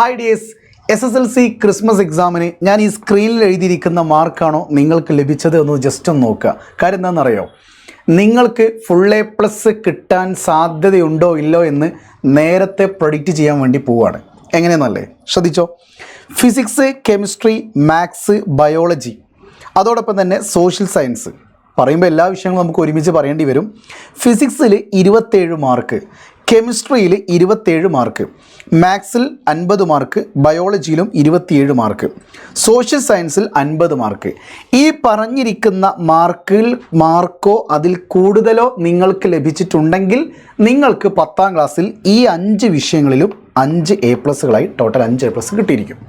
Hi dears S S L C Christmas എക്സാമിന് ഞാൻ ഈ സ്ക്രീനിൽ എഴുതിയിരിക്കുന്ന മാർക്കാണോ നിങ്ങൾക്ക് ലഭിച്ചത് എന്ന് ജസ്റ്റ് ഒന്ന് നോക്കുക. കാര്യം എന്താണെന്നറിയോ? നിങ്ങൾക്ക് ഫുൾ എ പ്ലസ് കിട്ടാൻ സാധ്യതയുണ്ടോ ഇല്ലോ എന്ന് നേരത്തെ പ്രൊഡിക്റ്റ് ചെയ്യാൻ വേണ്ടി പോവുകയാണ് എങ്ങനെയെന്നല്ലേ? ശ്രദ്ധിച്ചോ? ഫിസിക്സ് കെമിസ്ട്രി മാത്സ് ബയോളജി അതോടൊപ്പം തന്നെ സോഷ്യൽ സയൻസ് പറയുമ്പോൾ എല്ലാ വിഷയങ്ങളും നമുക്ക് ഒരുമിച്ച് പറയേണ്ടി വരും. ഫിസിക്സിൽ ഇരുപത്തേഴ് മാർക്ക് കെമിസ്ട്രിയിൽ ഇരുപത്തേഴ് മാർക്ക് മാത്സിൽ അൻപത് മാർക്ക് ബയോളജിയിലും ഇരുപത്തിയേഴ് മാർക്ക് സോഷ്യൽ സയൻസിൽ അൻപത് മാർക്ക്. ഈ പറഞ്ഞിരിക്കുന്ന മാർക്കിൽ മാർക്കോ അതിൽ കൂടുതലോ നിങ്ങൾക്ക് ലഭിച്ചിട്ടുണ്ടെങ്കിൽ നിങ്ങൾക്ക് പത്താം ക്ലാസ്സിൽ ഈ അഞ്ച് വിഷയങ്ങളിലും അഞ്ച് എ പ്ലസുകളായി ടോട്ടൽ അഞ്ച് എ പ്ലസ് കിട്ടിയിരിക്കും.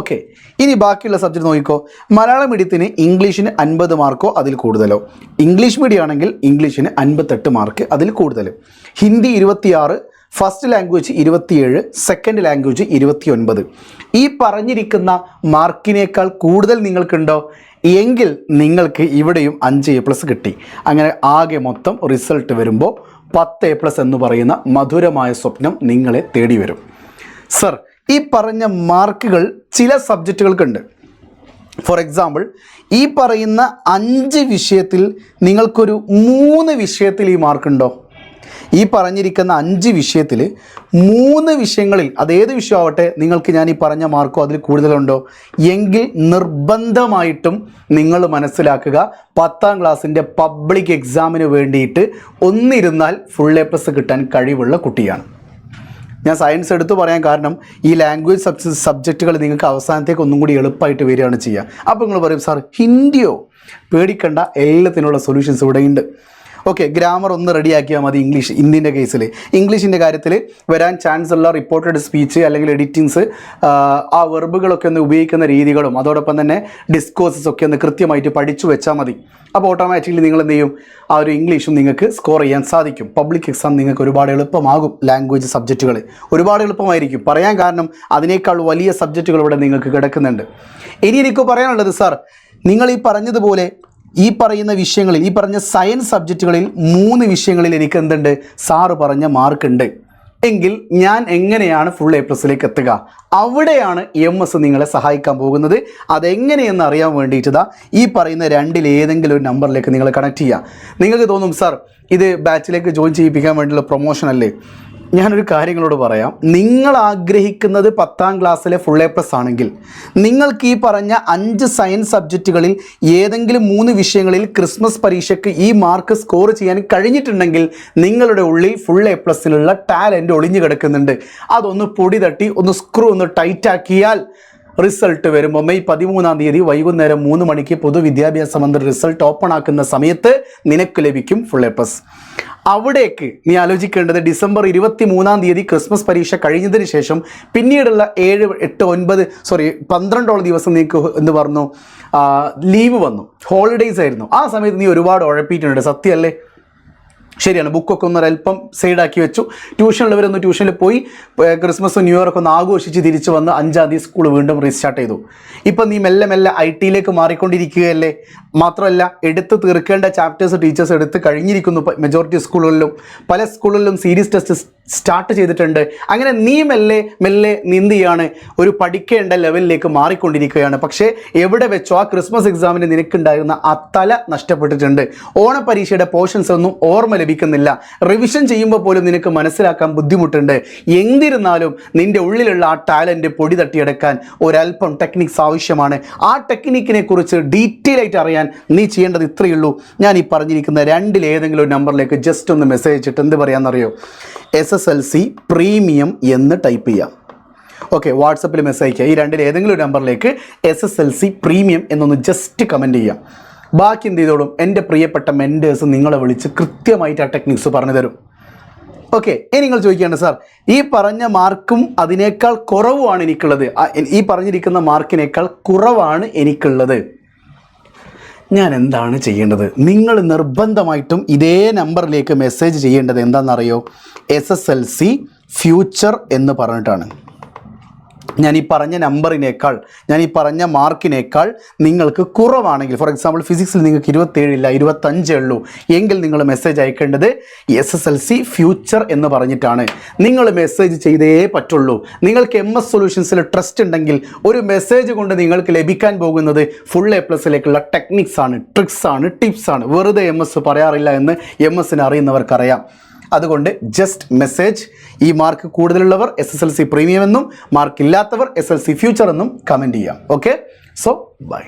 ഓക്കെ. ഇനി ബാക്കിയുള്ള സബ്ജക്റ്റ് നോക്കിക്കോ. മലയാളം മീഡിയത്തിന് ഇംഗ്ലീഷിന് അൻപത് മാർക്കോ അതിൽ കൂടുതലോ? ഇംഗ്ലീഷ് മീഡിയം ആണെങ്കിൽ ഇംഗ്ലീഷിന് അൻപത്തെട്ട് മാർക്ക് അതിൽ കൂടുതൽ. ഹിന്ദി ഇരുപത്തിയാറ് ഫസ്റ്റ് ലാംഗ്വേജ് ഇരുപത്തിയേഴ് സെക്കൻഡ് ലാംഗ്വേജ് ഇരുപത്തിയൊൻപത്. ഈ പറഞ്ഞിരിക്കുന്ന മാർക്കിനേക്കാൾ കൂടുതൽ നിങ്ങൾക്കുണ്ടോ? എങ്കിൽ നിങ്ങൾക്ക് ഇവിടെയും അഞ്ച് എ പ്ലസ് കിട്ടി. അങ്ങനെ ആകെ മൊത്തം റിസൾട്ട് വരുമ്പോൾ പത്ത് എ പ്ലസ് എന്ന് പറയുന്ന മധുരമായ സ്വപ്നം നിങ്ങളെ തേടി വരും സർ ഈ പറഞ്ഞ മാർക്കുകൾ ചില സബ്ജക്റ്റുകൾക്കുണ്ട്. ഫോർ എക്സാമ്പിൾ ഈ പറയുന്ന അഞ്ച് വിഷയത്തിൽ നിങ്ങൾക്കൊരു മൂന്ന് വിഷയത്തിൽ ഈ മാർക്കുണ്ടോ? ഈ പറഞ്ഞിരിക്കുന്ന അഞ്ച് വിഷയത്തിൽ മൂന്ന് വിഷയങ്ങളിൽ അതേത് വിഷയമാവട്ടെ നിങ്ങൾക്ക് ഞാൻ ഈ പറഞ്ഞ മാർക്കോ അതിൽ കൂടുതലുണ്ടോ? എങ്കിൽ നിർബന്ധമായിട്ടും നിങ്ങൾ മനസ്സിലാക്കുക പത്താം ക്ലാസ്സിന്റെ പബ്ലിക് എക്സാമിന് വേണ്ടിയിട്ട് ഒന്നിരുന്നാൽ ഫുൾ എ പ്ലസ് കിട്ടാൻ കഴിവുള്ള കുട്ടിയാണ്. ഞാൻ സയൻസ് എടുത്തു പറയാൻ കാരണം ഈ ലാംഗ്വേജ് സബ് സബ്ജക്റ്റുകൾ നിങ്ങൾക്ക് അവസാനത്തേക്ക് ഒന്നും കൂടി എളുപ്പമായിട്ട് വരികയാണ് ചെയ്യുക. അപ്പോൾ നിങ്ങൾ പറയും സാർ ഹിന്ദിയോ? പേടിക്കേണ്ട എല്ലാത്തിനുള്ള സൊല്യൂഷൻസ് ഇവിടെയുണ്ട്. ഓക്കെ ഗ്രാമർ ഒന്ന് റെഡിയാക്കിയാൽ മതി ഇംഗ്ലീഷ് ഇന്ത്യന്റെ കേസിൽ ഇംഗ്ലീഷിന്റെ കാര്യത്തിൽ വരാൻ ചാൻസ് ഉള്ള റിപ്പോർട്ടഡ് സ്പീച്ച് അല്ലെങ്കിൽ എഡിറ്റിങ്സ് ആ വെർബുകളൊക്കെ ഒന്ന് ഉപയോഗിക്കുന്ന രീതികളും അതോടൊപ്പം തന്നെ ഡിസ്കോഴ്സസ് ഒക്കെ ഒന്ന് കൃത്യമായിട്ട് പഠിച്ചു വെച്ചാൽ മതി. അപ്പോൾ ഓട്ടോമാറ്റിക്കലി നിങ്ങൾ എന്ത് ചെയ്യും? ആ ഒരു ഇംഗ്ലീഷും നിങ്ങൾക്ക് സ്കോർ ചെയ്യാൻ സാധിക്കും. പബ്ലിക് എക്സാം നിങ്ങൾക്ക് ഒരുപാട് എളുപ്പമാകും ലാംഗ്വേജ് സബ്ജക്റ്റുകൾ ഒരുപാട് എളുപ്പമായിരിക്കും. പറയാൻ കാരണം അതിനേക്കാൾ വലിയ സബ്ജക്റ്റുകൾ ഇവിടെ നിങ്ങൾക്ക് കിടക്കുന്നുണ്ട്. ഇനി എനിക്ക് പറയാനുള്ളത് സാർ നിങ്ങൾ ഈ പറഞ്ഞതുപോലെ ഈ പറയുന്ന വിഷയങ്ങളിൽ ഈ പറഞ്ഞ സയൻസ് സബ്ജക്റ്റുകളിൽ മൂന്ന് വിഷയങ്ങളിൽ എനിക്ക് എന്തുണ്ട്? സാറ് പറഞ്ഞ മാർക്ക് ഉണ്ട്. എങ്കിൽ ഞാൻ എങ്ങനെയാണ് ഫുൾ എ പ്ലസിലേക്ക് എത്തുക? അവിടെയാണ് എം എസ് നിങ്ങളെ സഹായിക്കാൻ പോകുന്നത്. അതെങ്ങനെയെന്ന് അറിയാൻ വേണ്ടിയിട്ടതാ ഈ പറയുന്ന രണ്ടിൽ ഏതെങ്കിലും ഒരു നമ്പറിലേക്ക് നിങ്ങൾ കണക്ട് ചെയ്യുക നിങ്ങൾക്ക് തോന്നും സാർ ഇത് ബാച്ചിലേക്ക് ജോയിൻ ചെയ്യിപ്പിക്കാൻ വേണ്ടിയുള്ള പ്രൊമോഷൻ അല്ലേ? ഞാനൊരു കാര്യങ്ങളോട് പറയാം. നിങ്ങൾ ആഗ്രഹിക്കുന്നത് പത്താം ക്ലാസ്സിലെ ഫുൾ എ പ്ലസ് ആണെങ്കിൽ നിങ്ങൾക്ക് ഈ പറഞ്ഞ അഞ്ച് സയൻസ് സബ്ജക്റ്റുകളിൽ ഏതെങ്കിലും മൂന്ന് വിഷയങ്ങളിൽ ക്രിസ്മസ് പരീക്ഷയ്ക്ക് ഈ മാർക്ക് സ്കോർ ചെയ്യാൻ കഴിഞ്ഞിട്ടുണ്ടെങ്കിൽ നിങ്ങളുടെ ഉള്ളിൽ ഫുൾ എ പ്ലസ്സിലുള്ള ടാലന്റ് ഒളിഞ്ഞു കിടക്കുന്നുണ്ട്. അതൊന്ന് പൊടി തട്ടി ഒന്ന് സ്ക്രൂ ഒന്ന് ടൈറ്റാക്കിയാൽ റിസൾട്ട് വരുമ്പോൾ മെയ് പതിമൂന്നാം തീയതി വൈകുന്നേരം മൂന്ന് മണിക്ക് പൊതുവിദ്യാഭ്യാസ മന്ത്രി റിസൾട്ട് ഓപ്പൺ ആക്കുന്ന സമയത്ത് നിനക്ക് ലഭിക്കും ഫുൾ എ പ്ലസ് അവിടേക്ക് നീ ആലോചിക്കേണ്ടത് ഡിസംബർ ഇരുപത്തി മൂന്നാം തീയതി ക്രിസ്മസ് പരീക്ഷ കഴിഞ്ഞതിന് ശേഷം പിന്നീടുള്ള ഏഴ് എട്ട് ഒൻപത് സോറി പന്ത്രണ്ടോളം ദിവസം നിനക്ക് എന്ന് പറഞ്ഞു? ലീവ് വന്നു. ഹോളിഡേയ്സ് ആയിരുന്നു. ആ സമയത്ത് നീ ഒരുപാട് ഉഴപ്പിയിട്ടുണ്ട്. സത്യമല്ലേ? ശരിയാണ്. ബുക്കൊക്കെ ഒന്ന് അല്പം സൈഡാക്കി വെച്ചു. ട്യൂഷനുള്ളവരൊന്ന് ട്യൂഷനിൽ പോയി ക്രിസ്മസും ന്യൂ ഇയറൊക്കെ ഒന്ന് ആഘോഷിച്ച് തിരിച്ചു വന്ന് അഞ്ചാം തീയതി സ്കൂൾ വീണ്ടും റീസ്റ്റാർട്ട് ചെയ്തു. ഇപ്പം നീ മെല്ലെ മെല്ലെ ഐ ടിയിലേക്ക് മാറിക്കൊണ്ടിരിക്കുകയല്ലേ? മാത്രമല്ല എടുത്ത് തീർക്കേണ്ട ചാപ്റ്റേഴ്സ് ടീച്ചേഴ്സ് എടുത്ത് കഴിഞ്ഞിരിക്കുന്നു മെജോറിറ്റി സ്കൂളുകളിലും. പല സ്കൂളുകളിലും സീരീസ് ടെസ്റ്റ് സ്റ്റാർട്ട് ചെയ്തിട്ടുണ്ട്. അങ്ങനെ നീ മെല്ലെ മെല്ലെ നീ ഒരു പഠിക്കേണ്ട ലെവലിലേക്ക് മാറിക്കൊണ്ടിരിക്കുകയാണ്. പക്ഷേ എവിടെ വെച്ചോ ആ ക്രിസ്മസ് എക്സാമിന് നിനക്കുണ്ടായിരുന്ന ആ തല നഷ്ടപ്പെട്ടിട്ടുണ്ട്. ഓണപരീക്ഷയുടെ പോർഷൻസ് ഒന്നും ഓർമ്മ ലഭിക്കുന്നില്ല റിവിഷൻ ചെയ്യുമ്പോൾ പോലും നിനക്ക് മനസ്സിലാക്കാൻ ബുദ്ധിമുട്ടുണ്ട്. എന്നിരുന്നാലും നിന്റെ ഉള്ളിലുള്ള ആ ടാലന്റ് പൊടി തട്ടിയെടുക്കാൻ ഒരല്പം ടെക്നിക്സ് ആവശ്യമാണ്. ആ ടെക്നിക്കിനെ കുറിച്ച് ഡീറ്റെയിൽ ആയിട്ട് അറിയാൻ നീ ചെയ്യേണ്ടത് ഇത്രയേ ഉള്ളൂ. ഞാൻ ഈ പറഞ്ഞിരിക്കുന്ന രണ്ടിൽ ഏതെങ്കിലും ഒരു നമ്പറിലേക്ക് ജസ്റ്റ് ഒന്ന് മെസ്സേജ് ഇട്ടിട്ട് എന്ത് പറയാമെന്നറിയോ S S L C premium എന്ന് ടൈപ്പ് ചെയ്യാം. ഓക്കെ വാട്സപ്പിൽ മെസ്സേജ് അയക്കുക. ഈ രണ്ടിൽ ഏതെങ്കിലും ഒരു നമ്പറിലേക്ക് S S L C premium എന്നൊന്ന് ജസ്റ്റ് കമന്റ് ചെയ്യാം. ബാക്കി എന്ത് ചെയ്തോളും? എന്റെ പ്രിയപ്പെട്ട മെന്റേഴ്സ് നിങ്ങളെ വിളിച്ച് കൃത്യമായിട്ട് ആ ടെക്നിക്സ് പറഞ്ഞു തരും. ഓക്കെ ഇനി നിങ്ങൾ ചോദിക്കുകയാണ് സാർ ഈ പറഞ്ഞ മാർക്കും അതിനേക്കാൾ കുറവുമാണ് എനിക്കുള്ളത്. ഈ പറഞ്ഞിരിക്കുന്ന മാർക്കിനേക്കാൾ കുറവാണ് എനിക്കുള്ളത്. ഞാൻ എന്താണ് ചെയ്യേണ്ടത്? നിങ്ങൾ നിർബന്ധമായിട്ടും ഇതേ നമ്പറിലേക്ക് മെസ്സേജ് ചെയ്യേണ്ടത് എന്താണെന്നറിയോ? S S L C future എന്ന് പറഞ്ഞിട്ടാണ്. ഞാൻ ഈ പറഞ്ഞ നമ്പറിനേക്കാൾ ഞാൻ ഈ പറഞ്ഞ മാർക്കിനേക്കാൾ നിങ്ങൾക്ക് കുറവാണെങ്കിൽ ഫോർ എക്സാമ്പിൾ ഫിസിക്സിൽ നിങ്ങൾക്ക് ഇരുപത്തേഴില്ല ഇരുപത്തഞ്ചേ ഉള്ളൂ എങ്കിൽ നിങ്ങൾ message അയക്കേണ്ടത് S S L C future എന്ന് പറഞ്ഞിട്ടാണ്. നിങ്ങൾ മെസ്സേജ് ചെയ്തേ പറ്റുള്ളൂ. നിങ്ങൾക്ക് എം എസ് സൊല്യൂഷൻസിൽ ട്രസ്റ്റ് ഉണ്ടെങ്കിൽ ഒരു മെസ്സേജ് കൊണ്ട് നിങ്ങൾക്ക് ലഭിക്കാൻ പോകുന്നത് ഫുൾ എ പ്ലസിലേക്കുള്ള ടെക്നിക്സ് ആണ് ട്രിക്സ് ആണ് ടിപ്സ് ആണ്. വെറുതെ എം എസ് പറയാറില്ല എന്ന് എം എസിന് അറിയുന്നവർക്കറിയാം. അതുകൊണ്ട് ജസ്റ്റ് മെസ്സേജ് ഈ mark കൂടുതലുള്ളവർ S S L C premium എന്നും മാർക്ക് ഇല്ലാത്തവർ എസ് എൽ സി ഫ്യൂച്ചർ എന്നും കമന്റ് ചെയ്യാം. Okay so bye